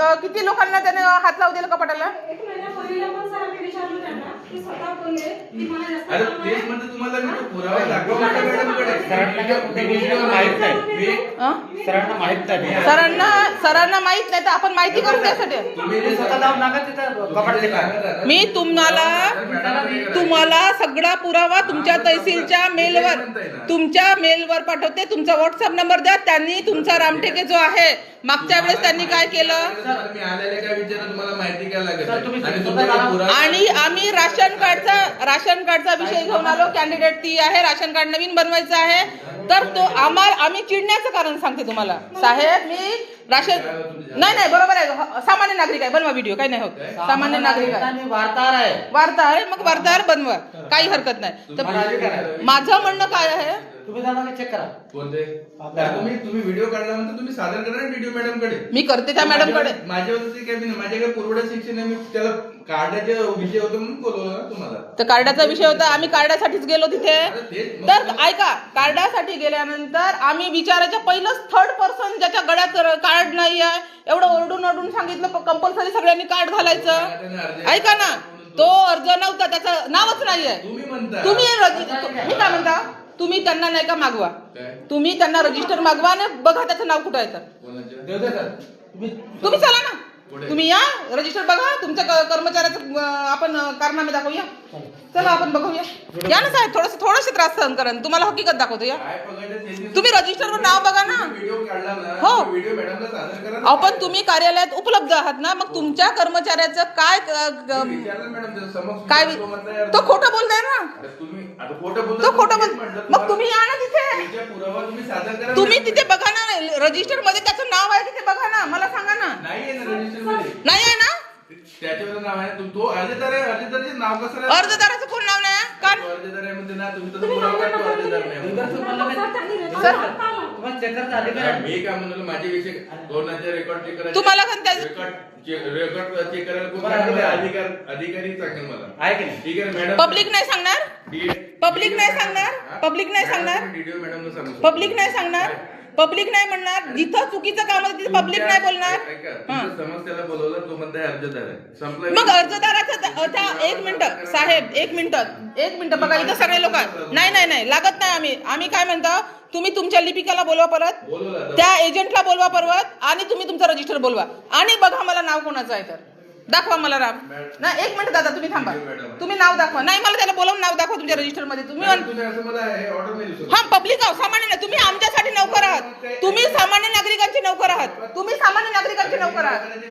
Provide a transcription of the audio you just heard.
अ, किती लोकांना त्याने हात लावू दिला कपाटाला एक महिन्यापूर्वीला पण सरांनी अरे तेच. म्हणते तुम्हाला मी तो पुरावा मॅडमकडे. सरांना माहीत नाही. मी- अ? सरांना माहीत नाही. सरांना सरांना माहीत नाही तर आपण माहिती करून त्यासाठी. तुम्ही तुम्ही स्वतः जाऊन नका तिथं कपाट तुम्ही जे तिथं. सांगत आहात, मी तुम्हाला तुम्हाला सगळा पुरावा तुमच्या तहसीलच्या मेलवर तुमच्या मेलवर पाठवते. तुमचा व्हॉट्सअप नंबर द्या. त्यांनी तुमचा रामटेके जो आहे मागच्या वेळेस त्यांनी काय केलं? सर, मी आलेले काय विचार तुम्हाला माहिती काय लागत सर, तुम्ही आणि आणि आम्ही राशन कार्डचा राशन कार्डचा विषय घेऊन आलो. कॅन्डिडेट ती आहे राशन कार्ड नवीन बनवायचं आहे. तर तो आम्हाला आम्ही चिडण्याचं कारण सांगते तुम्हाला. साहेब मी राशन नाही नाही बरोबर आहे. ह- सामान्य नागरिक आहे. बनवा व्हिडिओ काही नाही होत. सामान्य नागरिक आहे. मी वार्ताहर आहे. वार्ता आहे मग वार्ताहर बनवा. काही हरकत नाही. तर? माझं म्हणणं काय आहे? तुम्ही जाणार चेक करा. कोणते? तुम्ही तुम्ही व्हिडिओ काढला म्हणते तुम्ही सादर करा ना व्हिडिओ मॅडमकडे मी करते त्या मॅडमकडे माझ्यावरती काय नाही. माझ्याकडे पुरवठा शिक्षण आहे. मी त्याला काढण्याचे विषय होतो म्हणून बोलवलं ना तुम्हाला. तर कार्डाचा विषय होता. आम्ही कार्डासाठीच गेलो तिथे. तर ऐका कार्डासाठी गेल्यानंतर आम्ही विचारायच्या पहिलंच थर्ड पर्सन ज्याच्या गळ्यात कार्ड नाही आहे एवढं ओरडून ओरडून सांगितलं कंपल्सरी सगळ्यांनी कार्ड घालायचं. ऐका ना तो अर्ज नव्हता त्याचं नावच नाही आहे तुम्ही मी काय म्हणता? तुम्ही त्यांना नाही का मागवा? तुम्ही त्यांना रजिस्टर मागवा आणि बघा त्याचं नाव कुठं येतं तुम्ही तुम्ही चला ना. तुम्ही या रजिस्टर बघा. तुमच्या कर्मचाऱ्याचं आपण कारनामे दाखवूया. चला आपण बघूया. या ना साहेब थोडस थोडसे त्रास सहन करा तुम्हाला हकीकत दाखवतो या. तुम्ही रजिस्टरवर नाव बघा ना. हो. व्हिडिओ मॅडमला सादर करा ना. अहो पण तुम्ही कार्यालयात उपलब्ध आहात ना मग तुमच्या कर्मचाऱ्याचं काय ग- काय तो खोटं बोलताय ना अरे तुम्ही आता खोटं बोलता तो खोटं बोल म्हटलं मग तुम्ही या ना तिथे पुरावा तुम्ही सादर करा तुम्ही मॅडम. तिथे बघा ना रजिस्टरमध्ये त्याचं नाव आहे तिथे बघा ना मला सांगा ना नाही आहे ना रजिस्टरमध्ये नाही आहे ना त्याच्यावर नाव आहे तुम- तो अर्जदार आहे अर्जदारचे नाव कसं आहे? अर्जदाराचं कोण नाव नाही का तो अर्जदार आहे ना तुम्ही तसं पुरावा. नाही सर, त्यांनी नाही. तुम्हाला आता. मी काय म्हणलो माझे विषय कोणाचे रेकॉर्ड चेक करायचे तुम्हाला रेकॉर्ड रेकॉर्ड चेक करायला कोण बरं, सांगणार? बरं. अधिकार अधिकारी सांगेल मला आहे की नाही ठीक आहे मॅडम पब्लिक नाही सांगणार पब्लिक नाही सांगणार? पब्लिक नाही सांगणार? व्हिडिओ मॅडमला सांगू पब्लिक नाही सांगणार पब्लिक नाही म्हणणार जिथं चुकीचं काम आहे तिथे पब्लिक नाही बोलणार हा. समस्येला बोलवलं तो म्हणताय अर्जदार आहे संपला मग अर्जदाराचं त्या एक मिनिट साहेब एक मिनिट एक मिनिट बघा इथं सगळे लोक नाही नाही नाही लागत नाही आम्ही आम्ही काय म्हणतो तुम्ही तुमच्या लिपिकाला बोलवा परत. त्या एजंटला बोलवा परत आणि तुम्ही तुमचं रजिस्टर बोलवा. आणि बघा मला नाव कोणाचं आहे तर. दाखवा मला राम. नाही एक मिनिट दादा तुम्ही थांबा. तुम्ही नाव दाखवा. नाही मला त्याला बोलवून नाव दाखवा तुमच्या रजिस्टरमध्ये. तुम्ही हे. हा पब्लिक आहो सामान्य